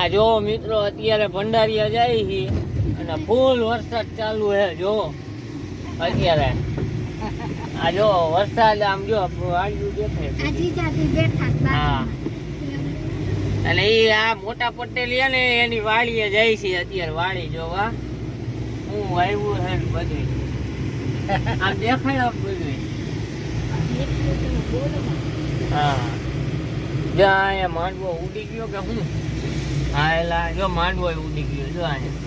આ જો મિત્રો અત્યારે ભંડારીયા જાય છે અને ફૂલ વરસાદ ચાલુ છે જો. અત્યારે. આ જો વરસાદ આમ જો વાળ્યું દેખાય હા. અને એ આ મોટા પટેલ ને એની વાડીએ જાય છે અત્યારે વાડી જોવા. હું આવ્યું છે ને બધું આમ દેખાય આમ બધું હા. જ્યાં અહીંયા માંડવો ઉડી ગયો કે હું? હા એલા જો માંડવો ઉડી ગયો જો અહીંયા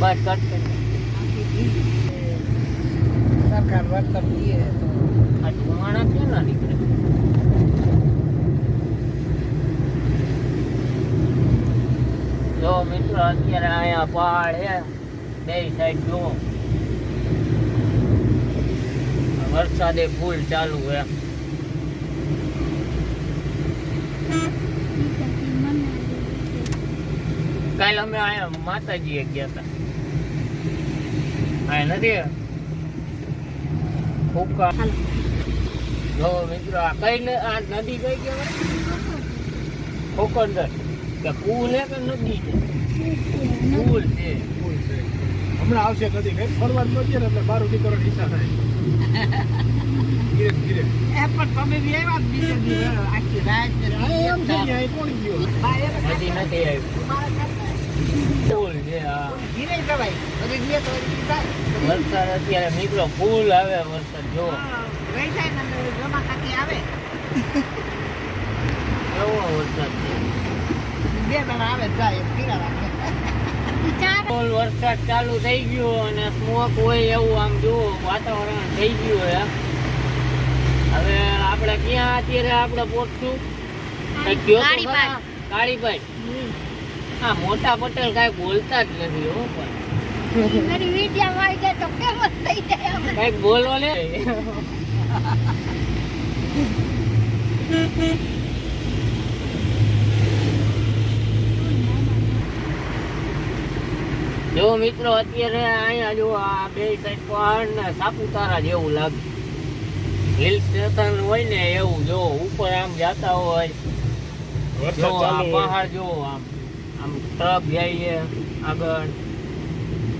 બસ કટ સરકાર વર્તન દે તો. આ ધુમાડા ક્યાં ના નીકળે? જો મિત્રો અત્યારે અહીંયા પહાડ છે. બે સાઈડ જો વરસાદે ફૂલ ચાલુ એમ. કાલે અમે અહીંયા માતાજીએ ગયા હતા અહીંયા નથી? ફૂકા જો મિત્રો આ કઈ આ નદી કઈ કહેવાય? ખોખંદર કે કુલ હે કે નદી છે? કુલ છે કુલ છે. હમણાં આવશે કદી કઈ ફરવા નથી ને એટલે બારું નીકળવાની ઈચ્છા થાય. ધીરે ધીરે. એ પણ તમે બી આવ્યા બીજે દી આખી રાત એમ છે ને, અહીં કોણ ગયો? નથી. વરસાદ અત્યારે નીકળો ફૂલ આવે વરસાદ જો આવે. એવો વરસાદ બે જણા આવે જાય ફીરા રાખે. ફૂલ વરસાદ ચાલુ થઈ ગયો અને સ્મોક હોય એવું આમ જુઓ વાતાવરણ થઈ ગયું હે હવે આપણે ક્યાં અત્યારે આપણે પહોંચશું? કાળીભાઈ હા મોટા પટેલ કાંઈ બોલતા જ નથી હો પણ. કંઈક બોલો ને જો મિત્રો અત્યારે અહીંયા જો આ બે સાઈડ પણ સાપુતારા જેવું લાગે. હિલ સ્ટેશન હોય ને એવું જો ઉપર આમ જતા હોય જો આ પહાડ જો આમ આમ ટ્રક જાય આગળ.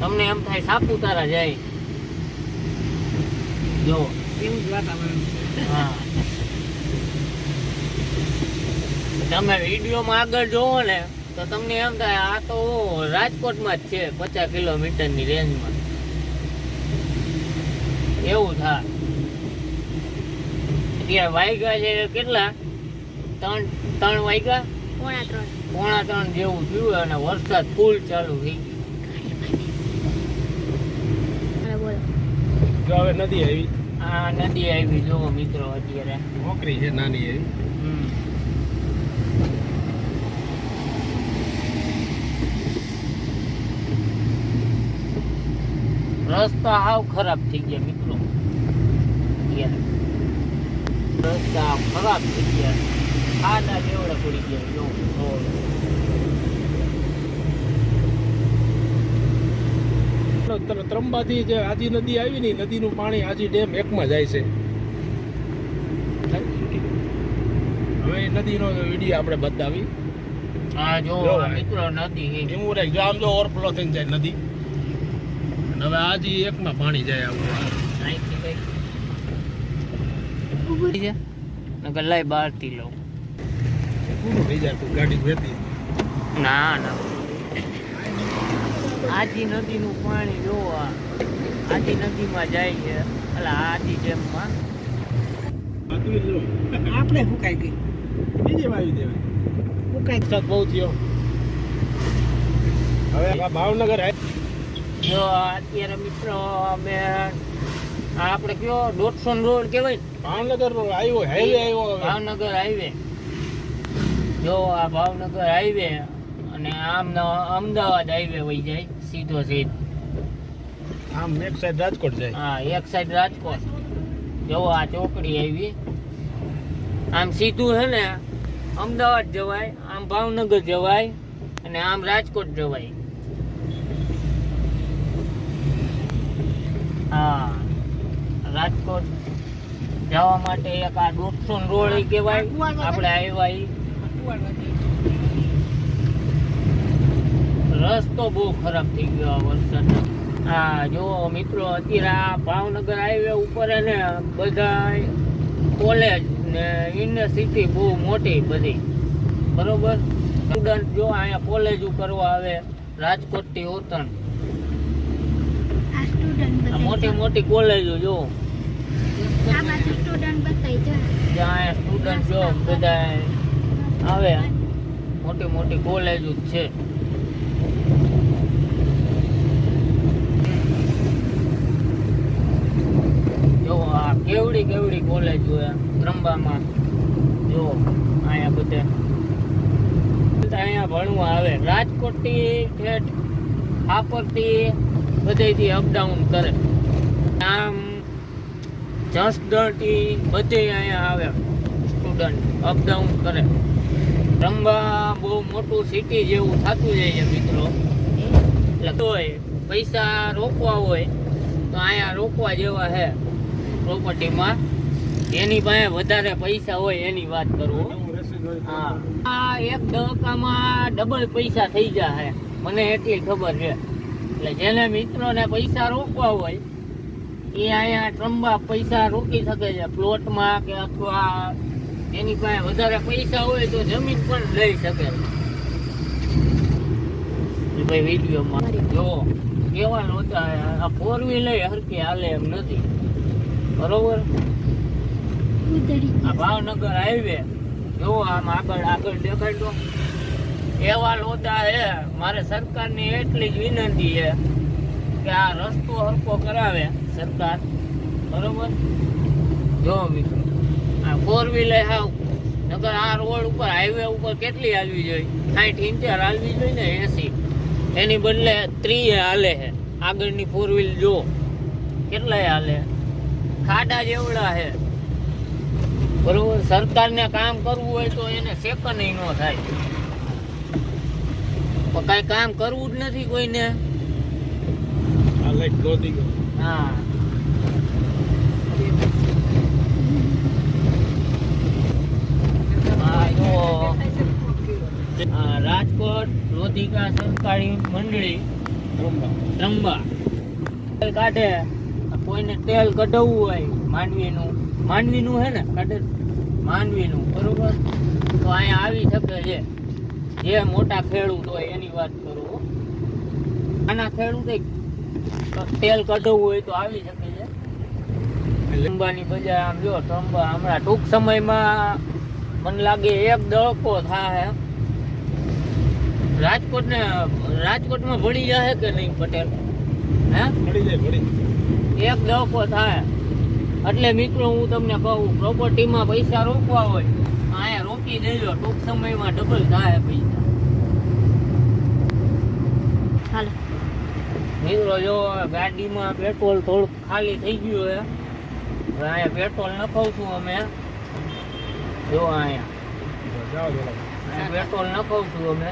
તમને એમ થાય સાપુતારા જાય. જો. એવું જ વાતાવરણ હા. તમે વિડીયોમાં આગળ જોવો ને તો તમને એમ થાય આ તો રાજકોટમાં જ છે પચાસ કિલોમીટરની રેન્જમાં. એવું થાય. અત્યારે વાગ્યા છે કેટલા? ત્રણ ત્રણ વાગ્યા પોણા ત્રણ. પોણા ત્રણ જેવું થયું અને વરસાદ ફૂલ ચાલુ થઈ ગયો. હવે બોલો. જો હવે નદી આવી. આ નદી આવી. જોવો મિત્રો અત્યારે. નોકરી છે નાની એવી. રસ્તા હાવ ખરાબ થઈ ગયા મિત્રો. રસ્તા ખરાબ થઈ ગયા. ખાડા બેવડા પડી ગયા જો ત્રંબાથી જે આજી નદી આવી ને નદીનું પાણી આજી ડેમ એકમાં જાય છે. હવે નદીનો વીડિયો આપણે બતાવી. આ જો મિત્રો નદી છે. એવું જો આમ જો ઓવરફ્લો થઈ જાય નદી. હવે આજી એકમાં પાણી જાય આવું. છે ગલાઈ લાય બહારથી લઉં. પૂરું થઈ જાય તું ગાડી વેતી ના ના. આજી નદીનું પાણી જો આ. આજી નદીમાં જાય છે. એટલે આજી ડેમમાં આપણે હુકાઈ ગઈ. બીજે વાવી દેવાય. હુકાઈ વરસાદ બહુ થયો. હવે આ ભાવનગર આવી જો અત્યારે મિત્રો અમે આપણે કયો દોઢસો રોડ કહેવાય ભાવનગર રોડ આવ્યો હાઈવે આવ્યો ભાવનગર હાઈવે જો આ ભાવનગર હાઈવે અને આમ અમદાવાદ હાઈવે વહી જાય સીધો સીધ આમ એક સાઈડ રાજકોટ જાય. હા એક સાઈડ રાજકોટ. જો આ ચોકડી આવી. આમ સીધું છે ને અમદાવાદ જવાય આમ ભાવનગર જવાય અને આમ રાજકોટ જવાય. હા. રાજકોટ જવા માટે એક આ દોઢસો રોડ કેવાય કહેવાય. આપણે આવ્યા ઈ. રસ્તો બહુ ખરાબ થઈ ગયો આ વરસાદનો. હા જો મિત્રો અત્યારે આ ભાવનગર હાઈવે ઉપર ને બધા કોલેજ ને યુનિવર્સિટી બહુ મોટી બધી. બરોબર? સ્ટુડન્ટ જો અહીંયા કોલેજ કરવા આવે રાજકોટથી ઓતણ. સ્ટુડન્ટ મોટી મોટી કોલેજો જો. આ બાજુ સ્ટુડન્ટ બતાવી જો ત્યાં સ્ટુડન્ટ જો બધા આવે. મોટી મોટી કોલેજો જ છે. જો આ કેવડી કેવડી કોલેજ હોય ત્રંબામાં જો અહીંયા બધે. અહીંયા ભણવા આવે. રાજકોટથી ઠેઠ હાપરથી બધેથી અપડાઉન કરે. આમ જસદણથી બધે અહીંયા આવે. સ્ટુડન્ટ અપડાઉન કરે. રમવા બહુ મોટું સિટી જેવું થતું જાય છે મિત્રો. એટલે તોય પૈસા રોકવા હોય, તો અહીંયા રોકવા જેવા છે પ્રોપર્ટીમાં એની પાસે વધારે પૈસા હોય એની વાત કરું. હા. આ એક દહકામાં ડબલ પૈસા થઈ જાય મને એટલી ખબર છે. એટલે જેને મિત્રોને પૈસા રોકવા હોય એ અહીંયા ટ્રમ્બા પૈસા રોકી શકે છે. પ્લોટમાં કે અથવા એની પાસે વધારે પૈસા હોય તો જમીન પણ લઈ શકે. ભાઈ વિડીયોમાં જો કેવા નહોતા આ ફોર વ્હીલર હરકી હાલે એમ નથી. બરોબર? આ ભાવનગર હાઈવે જો આમ આગળ આગળ દેખાડો એવા લોચા છે મારે સરકારની એટલી જ વિનંતી છે કે આ રસ્તો હરકો કરાવે સરકાર. બરોબર? જો મિત્રો, આ ફોર વ્હીલર હાવ નગર આ રોડ ઉપર હાઈવે ઉપર કેટલી હાલવી જોઈએ? સાઠ ઇન્ચર હાલવી જોઈએ ને એસી? એની બદલે ત્રીએ હાલે છે આગળની ફોર વ્હીલ જો, કેટલાય હાલે? ખાડા જેવડા છે બરોબર? સરકારને કામ કરવું હોય તો એને સેકન્ડ ન થાય. પણ કાંઈ કામ કરવું જ નથી કોઈને. હા. રાજકોટ લોધિકા સરકારી મંડળી ત્રંબા. તેલ કાઢે. કોઈને તેલ કઢાવવું હોય માંડવીનું માંડવીનું હે ને કાઢે. માંડવીનું બરોબર? તો અહીંયા આવી શકે છે. જે મોટા ખેડૂત હોય એની વાત કરું. નાના ખેડૂત તેલ કાઢવું હોય તો આવી શકે છે. ત્રંબાની બજાર આમ જો ત્રંબા હમણાં ટૂંક સમયમાં મને લાગે એક દળકો થાય રાજકોટ ને રાજકોટમાં ભળી જશે કે નહીં પટેલ? હે? ભળી જાય ભળી એક દળકો થાય. એટલે મિત્રો હું તમને કહું પ્રોપર્ટીમાં પૈસા રોકવા હોય અહીંયા રોકી દેજો ટૂંક સમયમાં ડબલ થાય પૈસા. હાલો. મિત્રો જો ગાડીમાં પેટ્રોલ થોડુંક ખાલી થઈ ગયું છે. હવે અહીંયા પેટ્રોલ નખાવશું અમે. જો અહીંયા. અહીંયા પેટ્રોલ નખાવશું અમે.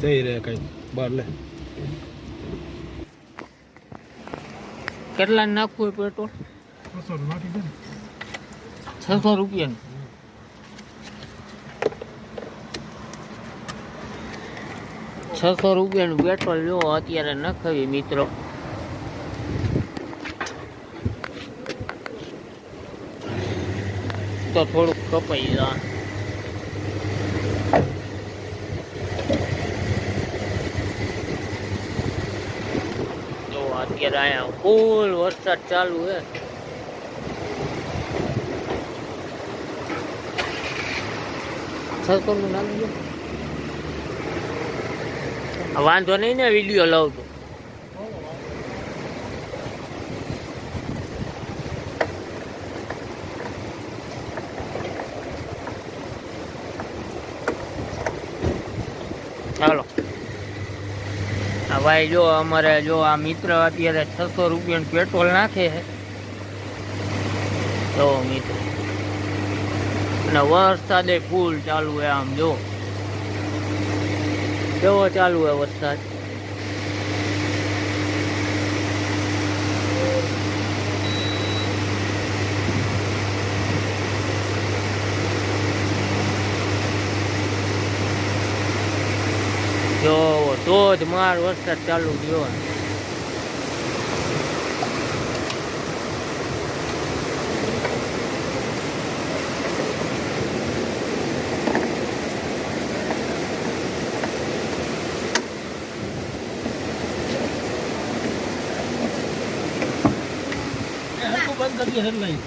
થઈ રહે કઈ. બાર લે. કેટલા નાખવું હોય પેટ્રોલ? છસો રૂપિયાનું. છસો રૂપિયાનું પેટ્રોલ લો અત્યારે નખાવી મિત્રો. તો થોડુંક કપાઈ જાય જો અત્યારે અહીંયા ફૂલ વરસાદ ચાલુ છે. છસો નું નામ વાંધો નહીં ને વીડિયો લઉં તો. ચાલો ભાઈ જો અમારે જો આ મિત્ર અત્યારે છસો રૂપિયાનું પેટ્રોલ નાખે છે. તો મિત્ર. અને વરસાદે ફૂલ ચાલુ છે આમ જો. કેવો ચાલુ છે વરસાદ? જો ધોધમાર વરસાદ ચાલુ થયો.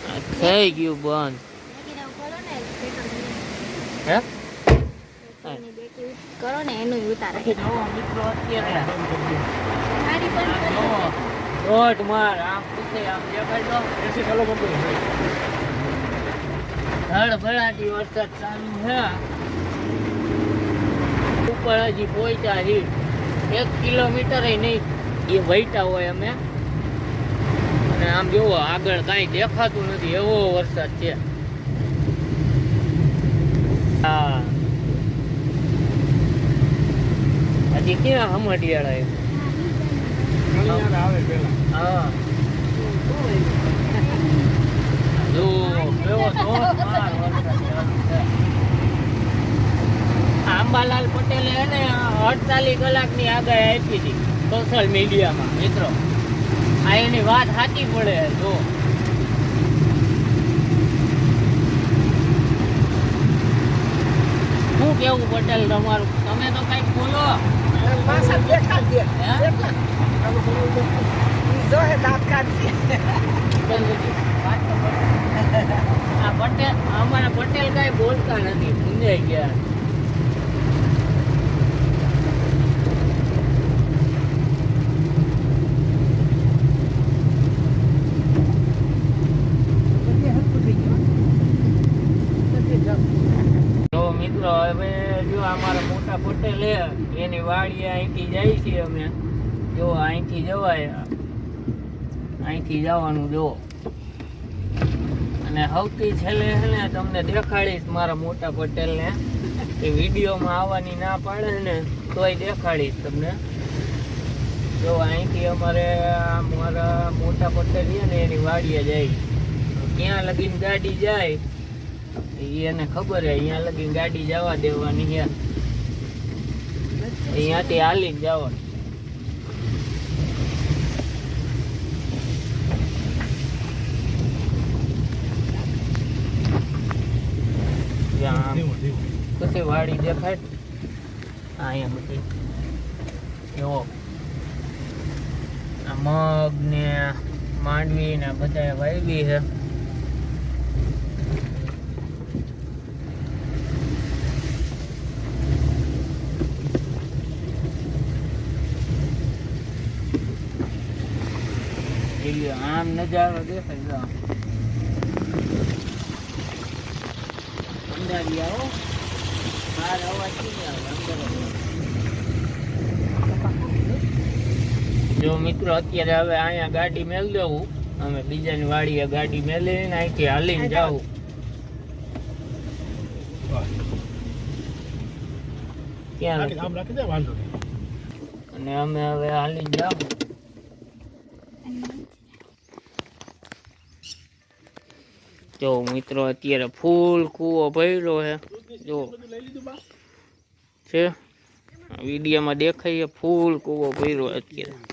આ થઈ ગયું બંધ. હે? કરો ને એનું ઉતારે મિત્રો અત્યારે. ગાડી બંધ કરી દો. આમ પૂછે આમ દેખાય એસી ચાલો બંધ કરી દે. વરસાદ ચાલુ છે. ઉપર હજી પહોંચ્યા હી એક કિલોમીટર નહીં એ વહીટા હોય અમે. અને આમ જોવો આગળ કાંઈ દેખાતું નથી. એવો વરસાદ છે. હા. ક્યાં? એ? ઘણી યાદ આવે પહેલા હા પટેલે એને અડતાલીસ કલાકની આગાહી આપી હતી સોશિયલ મીડિયામાં મિત્રો. આ એની વાત સાચી પડે, જો. શું કેવું પટેલ તમારું? તમે તો કંઈક બોલો. પાછા a દે હે? É? ઈ જોહે cadê? પટેલ અમારા પટેલ કઈ બોલતા નથી મૂંઝાઈ ગયા મિત્રો, હવે જો અમારા મોટા પટેલ એની વાડી અહીંથી જાય છીએ અમે. જો, અહીંથી જવાય. અહીંથી જવાનું, જો. અને સૌથી છેલ્લે છે ને, તમને દેખાડીશ મારા મોટા પટેલને. એ વિડીયોમાં આવવાની ના પાડે ને, તોય દેખાડીશ તમને. જો, અહીંથી અમારે મારા મોટા પટેલ છે ને, એની વાડીએ જાય. ક્યાં લગીને ગાડી જાય એને ખબર છે. અહીંયા લગીને ગાડી જવા દેવાની છે. અહીંયાથી હાલીને જવાનું પછી વાડી દેખાય. અહીંયા બધી. એવો. મગ ને માંડવી ને બધા વાવી છે. આમ નજારો દેખાય જો આવો. બહાર અવાજ મિત્રો અત્યારે હવે અહીંયા ગાડી મેળ દઉં અમે બીજાની વાડીએ ગાડી મેલીને અહીંથી હાલીને જાઉં ક્યાં અને અમે હવે હાલીને જાઉં જો મિત્રો, અત્યારે ફૂલ કૂવો ભર્યો છે. જો. છે. વિડીયોમાં દેખાય ફૂલ કૂવો ભર્યો અત્યારે.